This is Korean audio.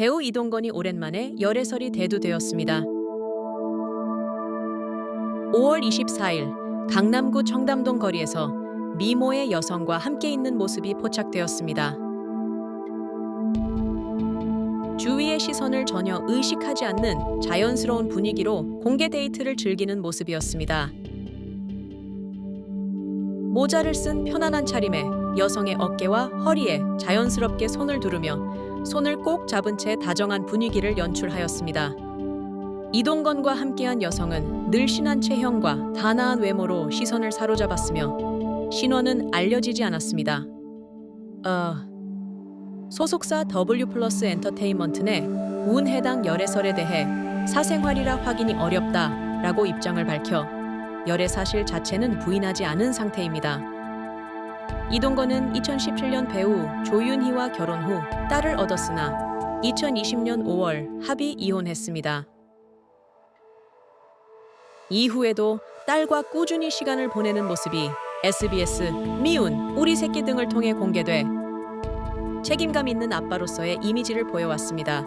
배우 이동건이 오랜만에 열애설이 대두되었습니다. 5월 24일 강남구 청담동 거리에서 미모의 여성과 함께 있는 모습이 포착되었습니다. 주위의 시선을 전혀 의식하지 않는 자연스러운 분위기로 공개 데이트를 즐기는 모습이었습니다. 모자를 쓴 편안한 차림에 여성의 어깨와 허리에 자연스럽게 손을 두르며 손을 꼭 잡은 채 다정한 분위기를 연출하였습니다. 이동건과 함께한 여성은 늘씬한 체형과 단아한 외모로 시선을 사로잡았으며 신원은 알려지지 않았습니다. 어, 소속사 W 플러스 엔터테인먼트 내 운해당 열애설에 대해 사생활이라 확인이 어렵다라고 입장을 밝혀 열애 사실 자체는 부인하지 않은 상태입니다. 이동건은 2017년 배우 조윤희와 결혼 후 딸을 얻었으나 2020년 5월 합의 이혼했습니다. 이후에도 딸과 꾸준히 시간을 보내는 모습이 SBS, 미운, 우리 새끼 등을 통해 공개돼 책임감 있는 아빠로서의 이미지를 보여왔습니다.